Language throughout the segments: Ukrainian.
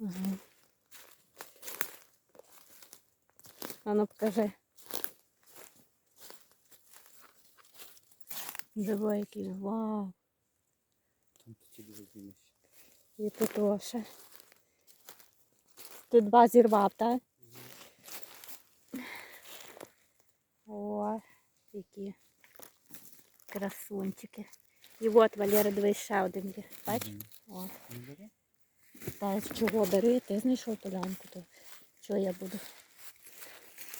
Ага. А ну покажи. Диво який вау. Там такі дуже дивишся. І тут тоже. Ти два зірвав, так? О, які красунчики. І от Валера, дивись, ще один є. Бач? О. Та з чого бери? Ти знайшов полянку, то чого я буду?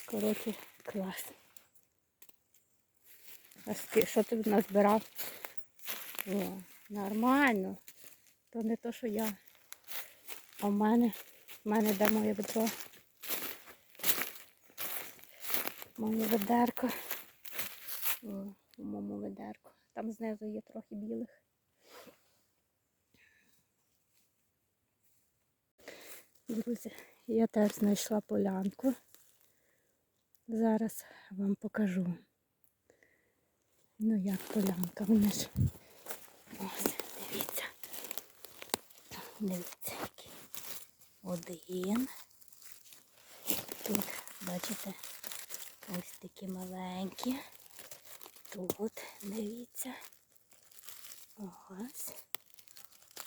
Коротше, клас. А що ти назбирав? О, нормально. То не то, що я. А в мене, в мене де моє ведро. Моє ведерко. О, у моєму ведерку. Там знизу є трохи білих. Друзі, я теж знайшла полянку. Зараз вам покажу. Ну як полянка, вони ж. Ось, дивіться. Дивіться, який. Один. Тут, бачите, ось такі маленькі. Тут, дивіться. Ось.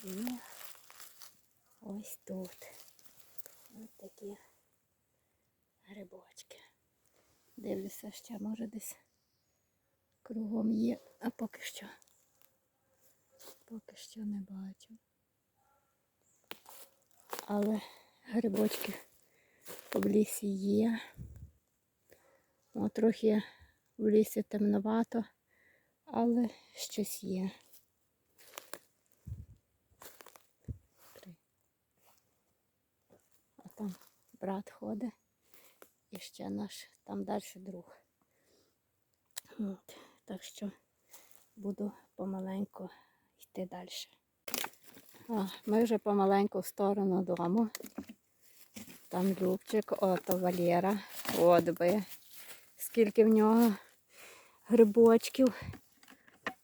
І ось тут. Ось такі грибочки. Дивлюся, ще може десь кругом є, а поки що. Поки що не бачу. Але грибочки в лісі є. О, трохи в лісі темновато, але щось є. Три. А там брат ходить. І ще наш там далі друг. От. Так що буду помаленьку йти далі. О, ми вже помаленьку в сторону дому. Там Любчик, ото Валера. От би. Скільки в нього грибочків.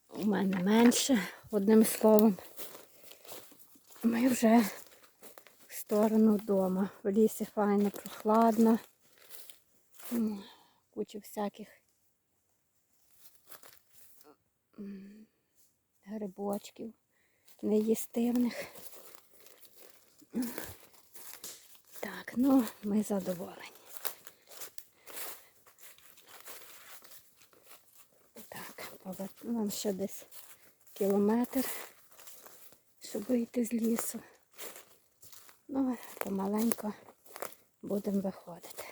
У мене менше, одним словом. Ми вже сторону дому. В лісі файно, прохладно. Куча всяких грибочків неїстивних. Так, ну ми задоволені. Так, нам ще десь кілометр, щоб вийти з лісу. Ну, помаленько будемо виходити.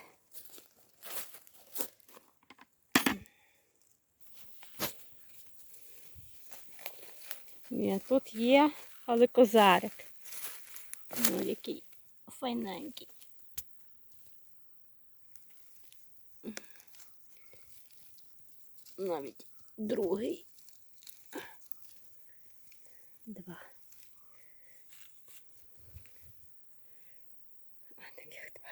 Ні, тут є, але козарик. Ну, який файненький. Навіть другий. Два. Ось таких два.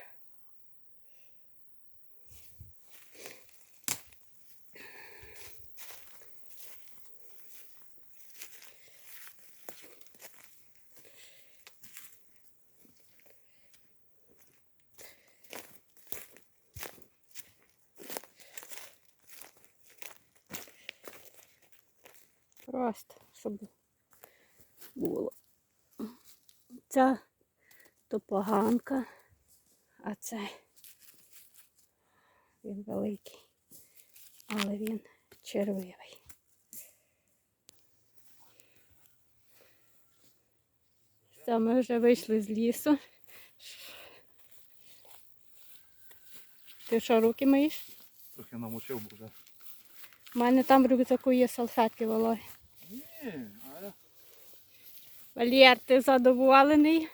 Просто, щоб було. Ця то поганка, а це він великий, але він червивий. Все, ми вже вийшли з лісу. Ти що, руки миєш? Трохи намочив бо вже. У мене там в рюкзаку є салфетки вологі. Ні, а Валєр, ти задоволений?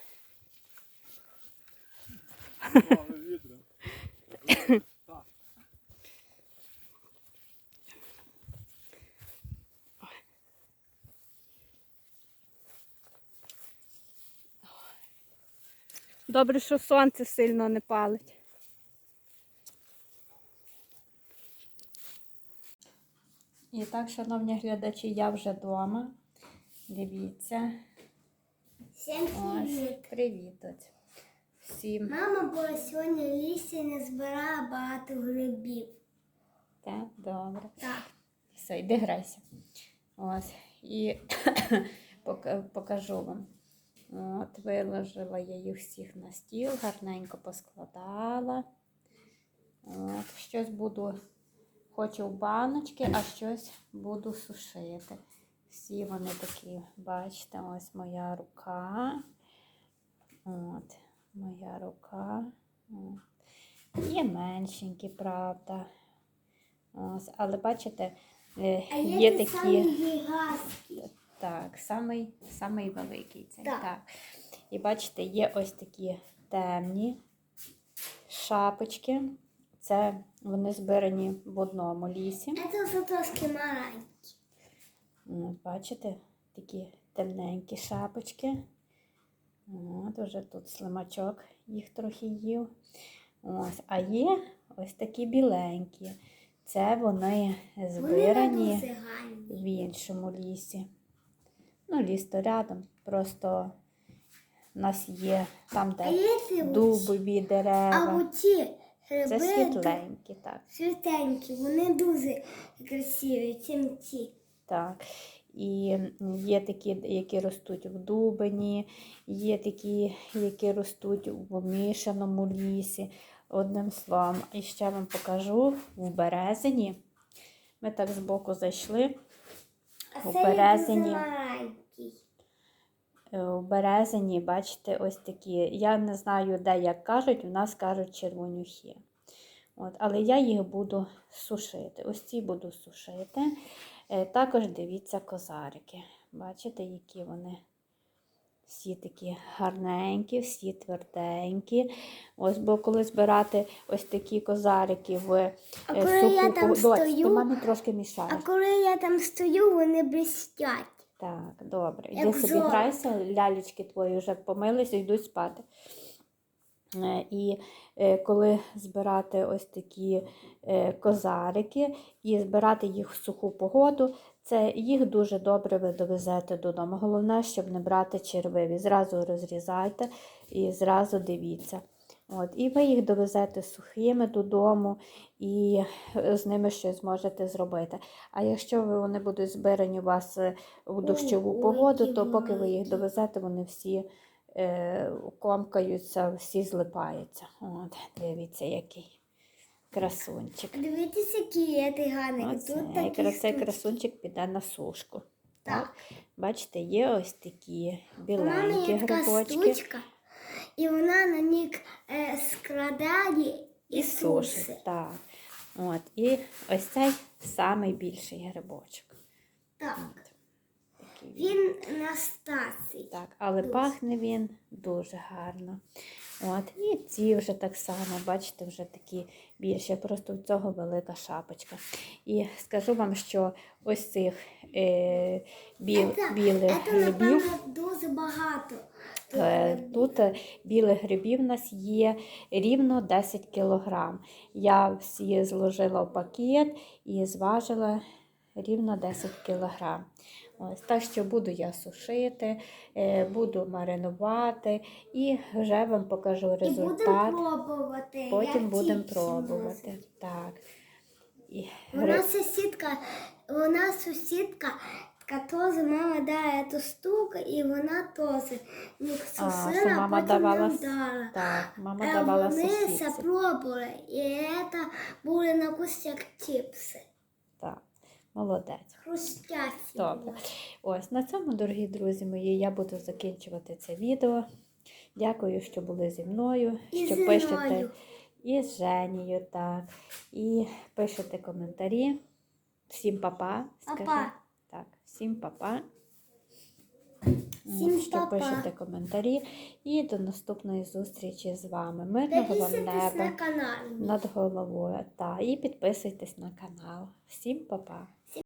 Добре, що сонце сильно не палить. І так, шановні глядачі, я вже вдома. Дивіться. Всем Ось, привіт. всім. Мама була сьогодні в лісі не збирала багато грибів. Так, добре. Так. Все, йди грайся. Ось. І покажу вам. От, виложила я їх всіх на стіл, гарненько поскладала. От, щось буду, хочу в баночки, а щось буду сушити. Всі вони такі, бачите, ось моя рука. От, моя рука. От. Є меншенькі, правда. Ось, але бачите, е, А є є такі. самі. Так, самий, самий великий цей. Так. Так. І бачите, є ось такі темні шапочки. Це вони збирані в одному лісі. Це трошки маленькі. Бачите, такі темненькі шапочки. От, уже тут слимачок їх трохи їв. Ось, а є ось такі біленькі. Це вони збирані в іншому лісі. Ну, ліс то рядом. Просто в нас є там, де дубові А дерева. Це світленькі, так. світенькі, вони дуже красиві, чим так. І є такі, які ростуть в дубині, є такі, які ростуть в мішаному лісі. Одним словом, і ще вам покажу в березині. Ми так збоку зайшли. А У це березині. Маленький. Е, У березині, бачите, ось такі. Я не знаю, де як кажуть, у нас кажуть червонюхи. От, але я їх буду сушити. Ось ці буду сушити. Е, Також дивіться козарики. Бачите, які вони всі такі гарненькі, всі тверденькі. Ось, бо коли збирати ось такі козарики в е, А коли я там пого- Доць, ти стою- трошки мішаєш. А коли я там стою, вони блістять. Так, добре. Іди собі грайся, лялечки твої вже помилися, йдуть спати. Е, І е, коли збирати ось такі е, козарики і збирати їх в суху погоду, це їх дуже добре ви довезете додому. Головне, щоб не брати червиві. Зразу розрізайте і зразу дивіться. От, і ви їх довезете сухими додому, і е, з ними щось зможете зробити. А якщо вони будуть збирані у вас е, в дощову погоду, то поки ви їх довезете, вони всі е, комкаються, всі злипаються. От, дивіться, який красунчик. Дивіться, який є гарний. Тут цей красунчик піде на сушку. Так. Бачите, є ось такі У біленькі грибочки. І вона на них е, складає і, І сушить. Так. От, і ось цей самий більший грибочок. Так. Він. Він на стації. Так, але Дуже. пахне він дуже гарно. От, і ці вже так само, бачите, вже такі більші, просто в цього велика шапочка. І скажу вам, що ось цих е, біл, Це- білих Це, грибів. напевно, дуже багато. Е, Тут е, білих грибів у нас є рівно 10 кг. Я всі зложила в пакет і зважила рівно 10 кг. Ось, так що буду я сушити, е, буду маринувати і вже вам покажу І результат. будемо пробувати. Потім будемо пробувати. Так. І Вона сусідка, вона сусідка, теж мама дає ту штуку, і вона не А, що мама давала. Так, мама Е, давала Вони все пробували, і це були на вкус як чіпси. Так, молодець. Хрустящі. Добре. Ось на цьому, дорогі друзі мої, я буду закінчувати це відео. Дякую, що були зі мною, І що зі пишете мною. і з Женією, так. І пишете коментарі. Всім папа. Скажи. Папа. Так, всім папа. Всім що -па. пишете коментарі. І до наступної зустрічі з вами. Мирного вам неба на над головою. Та, і підписуйтесь на канал. Всім папа.